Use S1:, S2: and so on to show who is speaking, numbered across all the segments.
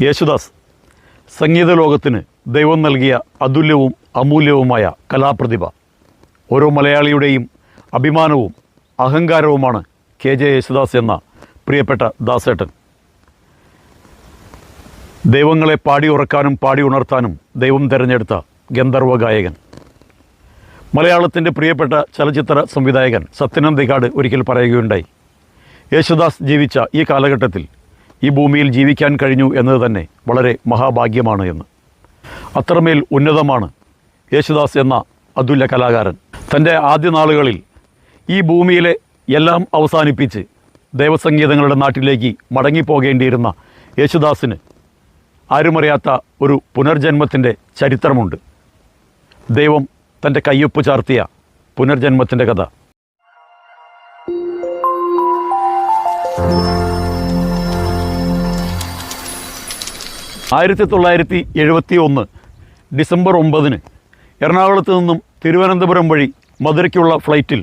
S1: യേശുദാസ് സംഗീത ലോകത്തിന് ദൈവം നൽകിയ അതുല്യവും അമൂല്യവുമായ കലാപ്രതിഭ. ഓരോ മലയാളിയുടെയും അഭിമാനവും അഹങ്കാരവുമാണ് കെ ജെ യേശുദാസ് എന്ന പ്രിയപ്പെട്ട ദാസേട്ടൻ. ദൈവങ്ങളെ പാടി ഉറക്കാനും പാടി ഉണർത്താനും ദൈവം തിരഞ്ഞെടുത്ത ഗന്ധർവ ഗായകൻ. മലയാളത്തിന്റെ പ്രിയപ്പെട്ട ചലച്ചിത്ര സംവിധായകൻ സത്യനന്ദികാട് ഒരിക്കൽ പറയുകയുണ്ടായി. യേശുദാസ് ജീവിച്ച ഈ കാലഘട്ടത്തിൽ ഈ ഭൂമിയിൽ ജീവിക്കാൻ കഴിഞ്ഞു എന്നത് തന്നെ വളരെ മഹാഭാഗ്യമാണ് എന്ന്. അത്രമേൽ ഉന്നതമാണ് യേശുദാസ് എന്ന അതുല്യ കലാകാരൻ. തന്റെ ആദ്യ നാളുകളിൽ ഈ ഭൂമിയിലെ എല്ലാം അവസാനിപ്പിച്ച് ദേവസംഗീതങ്ങളുടെ നാട്ടിലേക്ക് മടങ്ങിപ്പോകേണ്ടിയിരുന്ന യേശുദാസിന് ആരുമറിയാത്ത ഒരു പുനർജന്മത്തിന്റെ ചരിത്രമുണ്ട്. ദൈവം തന്റെ കയ്യൊപ്പ് ചാർത്തിയ പുനർജന്മത്തിന്റെ കഥ. ആയിരത്തി തൊള്ളായിരത്തി എഴുപത്തി ഒന്ന് ഡിസംബർ ഒമ്പതിന് എറണാകുളത്ത് നിന്നും തിരുവനന്തപുരം വഴി മധുരയ്ക്കുള്ള ഫ്ലൈറ്റിൽ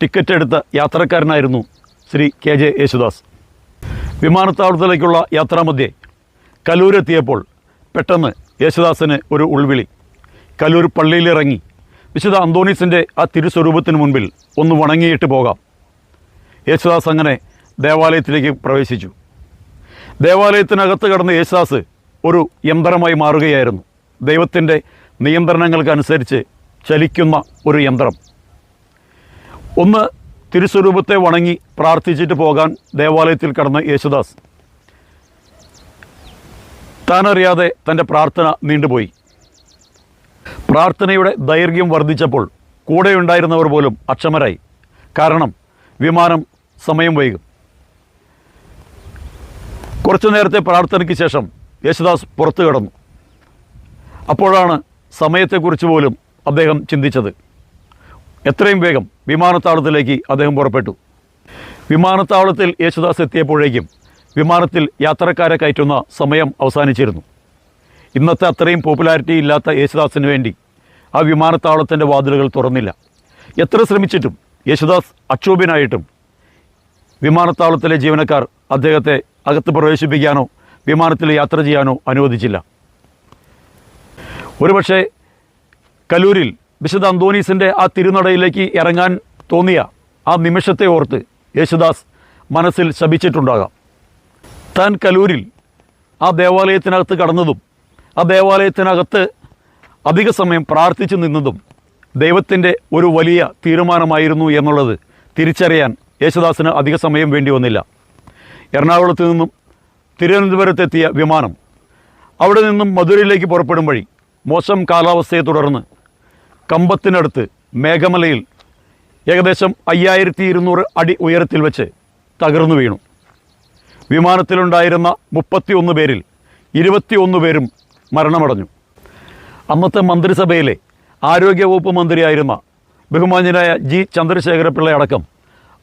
S1: ടിക്കറ്റ് എടുത്ത യാത്രക്കാരനായിരുന്നു ശ്രീ കെ ജെ യേശുദാസ്. വിമാനത്താവളത്തിലേക്കുള്ള യാത്രാമധ്യേ കലൂരെത്തിയപ്പോൾ പെട്ടെന്ന് യേശുദാസിന് ഒരു ഉൾവിളി. കലൂർ പള്ളിയിലിറങ്ങി വിശുദ്ധ അന്തോണീസിന്റെ ആ തിരുസ്വരൂപത്തിന് മുൻപിൽ ഒന്ന് വണങ്ങിയിട്ട് പോകാം. യേശുദാസ് അങ്ങനെ ദേവാലയത്തിലേക്ക് പ്രവേശിച്ചു. ദേവാലയത്തിനകത്ത് കടന്ന യേശുദാസ് ഒരു യന്ത്രമായി മാറുകയായിരുന്നു. ദൈവത്തിന്റെ നിയന്ത്രണങ്ങൾക്കനുസരിച്ച് ചലിക്കുന്ന ഒരു യന്ത്രം. ഒന്ന് തിരുസ്വരൂപത്തെ വണങ്ങി പ്രാർത്ഥിച്ചിട്ട് പോകാൻ ദേവാലയത്തിൽ കടന്ന യേശുദാസ്. താനറിയാതെ തന്റെ പ്രാർത്ഥന നീണ്ടുപോയി. പ്രാർത്ഥനയുടെ ദൈർഘ്യം വർദ്ധിച്ചപ്പോൾ കൂടെയുണ്ടായിരുന്നവർ പോലും അക്ഷമരായി. കാരണം വിമാനം സമയം വൈകും. കുറച്ചു നേരത്തെ പ്രാർത്ഥനയ്ക്ക് ശേഷം യേശുദാസ് പുറത്തു കടന്നു. അപ്പോഴാണ് സമയത്തെക്കുറിച്ച് പോലും അദ്ദേഹം ചിന്തിച്ചത്. എത്രയും വേഗം വിമാനത്താവളത്തിലേക്ക് അദ്ദേഹം പുറപ്പെട്ടു. വിമാനത്താവളത്തിൽ യേശുദാസ് എത്തിയപ്പോഴേക്കും വിമാനത്തിൽ യാത്രക്കാരെ കയറ്റുന്ന സമയം അവസാനിച്ചിരുന്നു. ഇന്നത്തെ അത്രയും പോപ്പുലാരിറ്റി ഇല്ലാത്ത യേശുദാസിന് വേണ്ടി ആ വിമാനത്താവളത്തിന്റെ വാതിലുകൾ തുറന്നില്ല. എത്ര ശ്രമിച്ചിട്ടും യേശുദാസ് അക്ഷോഭ്യനായിട്ടും വിമാനത്താവളത്തിലെ ജീവനക്കാർ അദ്ദേഹത്തെ അകത്ത് പ്രവേശിപ്പിക്കാനോ വിമാനത്തിൽ യാത്ര ചെയ്യാനോ അനുവദിച്ചില്ല. ഒരുപക്ഷെ കലൂരിൽ വിശുദ്ധ അന്തോണീസിന്റെ ആ തിരുനടയിലേക്ക് ഇറങ്ങാൻ തോന്നിയ ആ നിമിഷത്തെ ഓർത്ത് യേശുദാസ് മനസ്സിൽ ശപിച്ചിട്ടുണ്ടാകാം. താൻ കലൂരിൽ ആ ദേവാലയത്തിനകത്ത് കടന്നതും ആ ദേവാലയത്തിനകത്ത് അധിക സമയം പ്രാർത്ഥിച്ചു നിന്നതും ദൈവത്തിന്റെ ഒരു വലിയ തീരുമാനമായിരുന്നു എന്നുള്ളത് തിരിച്ചറിയാൻ യേശുദാസിന് അധിക സമയം വേണ്ടി വന്നില്ല. എറണാകുളത്ത് നിന്നും തിരുവനന്തപുരത്തെത്തിയ വിമാനം അവിടെ നിന്നും മധുരയിലേക്ക് പുറപ്പെടും വഴി മോശം കാലാവസ്ഥയെ തുടർന്ന് കമ്പത്തിനടുത്ത് മേഘമലയിൽ ഏകദേശം അയ്യായിരത്തി ഇരുന്നൂറ് അടി ഉയരത്തിൽ വെച്ച് തകർന്നു വീണു. വിമാനത്തിലുണ്ടായിരുന്ന മുപ്പത്തിയൊന്ന് പേരിൽ ഇരുപത്തിയൊന്ന് പേരും മരണമടഞ്ഞു. അന്നത്തെ മന്ത്രിസഭയിലെ ആരോഗ്യവകുപ്പ് മന്ത്രിയായിരുന്ന ബഹുമാന്യനായ ജി. ചന്ദ്രശേഖരപിള്ളയടക്കം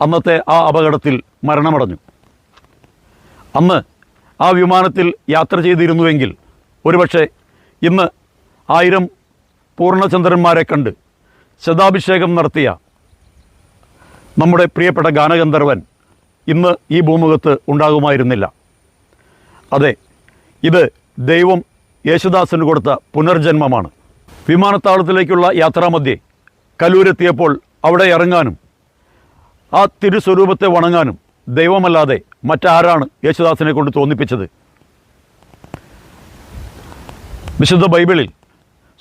S1: അന്നത്തെ ആ അപകടത്തിൽ മരണമടഞ്ഞു. അന്ന് ആ വിമാനത്തിൽ യാത്ര ചെയ്തിരുന്നുവെങ്കിൽ ഒരുപക്ഷെ ഇന്ന് ആയിരം പൂർണചന്ദ്രന്മാരെ കണ്ട് ശതാഭിഷേകം നടത്തിയ നമ്മുടെ പ്രിയപ്പെട്ട ഗാനഗന്ധർവൻ ഇന്ന് ഈ ഭൂമുഖത്ത് ഉണ്ടാകുമായിരുന്നില്ല. അതെ ഇത് ദൈവം യേശുദാസിന് കൊടുത്ത പുനർജന്മമാണ്. വിമാനത്താവളത്തിലേക്കുള്ള യാത്രാമധ്യേ കലൂരെത്തിയപ്പോൾ അവിടെ ഇറങ്ങാനും ആ തിരുസ്വരൂപത്തെ വണങ്ങാനും ദൈവമല്ലാതെ മറ്റാരാണ് യേശുദാസിനെ കൊണ്ട് തോന്നിപ്പിച്ചത്? വിശുദ്ധ ബൈബിളിൽ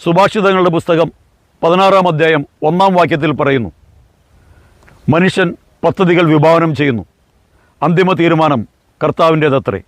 S1: സുഭാഷിതങ്ങളുടെ പുസ്തകം പതിനാറാം അധ്യായം ഒന്നാം വാക്യത്തിൽ പറയുന്നു മനുഷ്യൻ പദ്ധതികൾ വിഭാവനം ചെയ്യുന്നു അന്തിമ തീരുമാനം കർത്താവിന്റേതത്രേ.